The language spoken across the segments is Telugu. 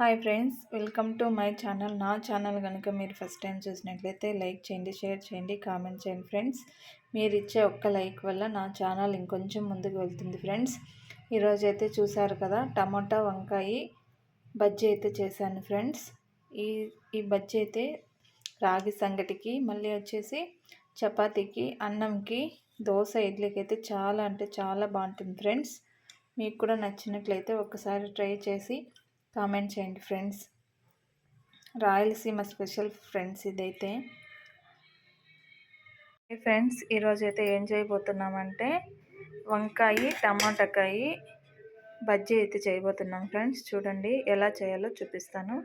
Hi friends welcome to my channel. నా ఛానల్ కనుక మీరు ఫస్ట్ టైం చూసినట్లయితే లైక్ చేయండి షేర్ చేయండి కామెంట్ చేయండి ఫ్రెండ్స్. మీరు ఇచ్చే ఒక్క లైక్ వల్ల నా ఛానల్ ఇంకొంచెం ముందుకు వెళ్తుంది ఫ్రెండ్స్. ఈరోజు అయితే చూసారు కదా టమాటా వంకాయ బజ్జీ అయితే చేశాను ఫ్రెండ్స్. ఈ ఈ బజ్జీ అయితే రాగి సంగటికి మళ్ళీ వచ్చేసి చపాతీకి అన్నంకి దోశ ఇడ్లీకి అయితే చాలా అంటే చాలా బాగుంటుంది ఫ్రెండ్స్. మీకు కూడా నచ్చినట్లయితే ఒకసారి ట్రై చేసి కామెంట్ చేయండి ఫ్రెండ్స్. రాయలసీమ స్పెషల్ ఫ్రెండ్స్ ఇదైతే. ఫ్రెండ్స్ ఈరోజు అయితే ఏం చేయబోతున్నామంటే వంకాయ టమాటాకాయ బజ్జీ అయితే చేయబోతున్నాం ఫ్రెండ్స్. చూడండి ఎలా చేయాలో చూపిస్తాను.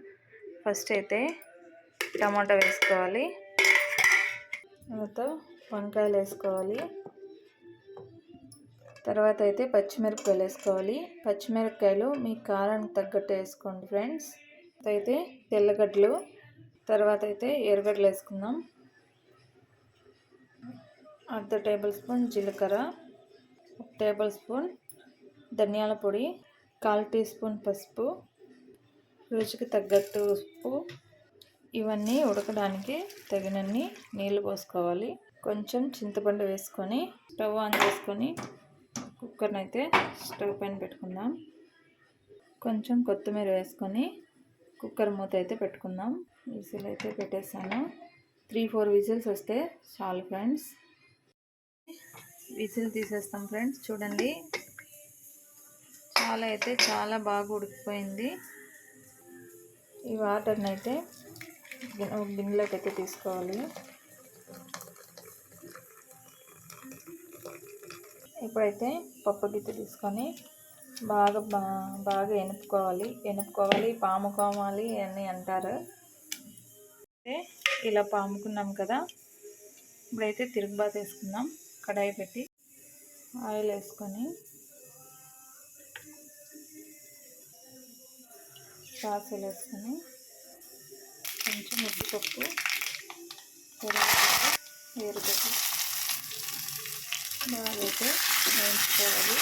ఫస్ట్ అయితే టమాటా వేసుకోవాలి. తర్వాత వంకాయలు వేసుకోవాలి. తర్వాత అయితే పచ్చిమిరపకాయలు వేసుకోవాలి పచ్చిమిరపకాయలు మీ కారానికి తగ్గట్టు వేసుకోండి ఫ్రెండ్స్. అయితే తెల్లగడ్డలు తర్వాత అయితే ఎర్రగడ్డలు వేసుకుందాం. అర్ధ టేబుల్ స్పూన్ జీలకర్ర ఒక టేబుల్ స్పూన్ ధనియాల పొడి కాల్ టీ స్పూన్ పసుపు రుచికి తగ్గట్టు ఉప్పు. ఇవన్నీ ఉడకడానికి తగినన్ని నీళ్ళు పోసుకోవాలి. కొంచెం చింతపండు వేసుకొని స్టవ్ ఆన్ చేసుకొని కుక్కర్ని అయితే స్టవ్ పైన పెట్టుకుందాం. కొంచెం కొత్తిమీర వేసుకొని కుక్కర్ మూత అయితే పెట్టుకుందాం. విజిల్ అయితే పెట్టేసాను త్రీ ఫోర్ విజిల్స్ వస్తే చాలు ఫ్రెండ్స్. విజిల్ తీసేస్తాం ఫ్రెండ్స్ చూడండి. చాలా అయితే చాలా బాగా ఉడికిపోయింది. ఈ వాటర్ని అయితే గిన్నెలోకి అయితే తీసుకోవాలి. ఇప్పుడైతే పప్పు గిత్తి తీసుకొని బాగా బాగా ఎనుపుకోవాలి. ఎనుపుకోవాలి పాముకోవాలి అని అంటారు. అయితే ఇలా పాముకున్నాం కదా. ఇప్పుడైతే తిరుగుబాత్ వేసుకుందాం. కడాయి పెట్టి ఆయిల్ వేసుకొని సాసులు వేసుకొని కొంచెం ఉద్దిపప్పు వేరుగడ్డ బాగా అయితే వేయించుకోవాలి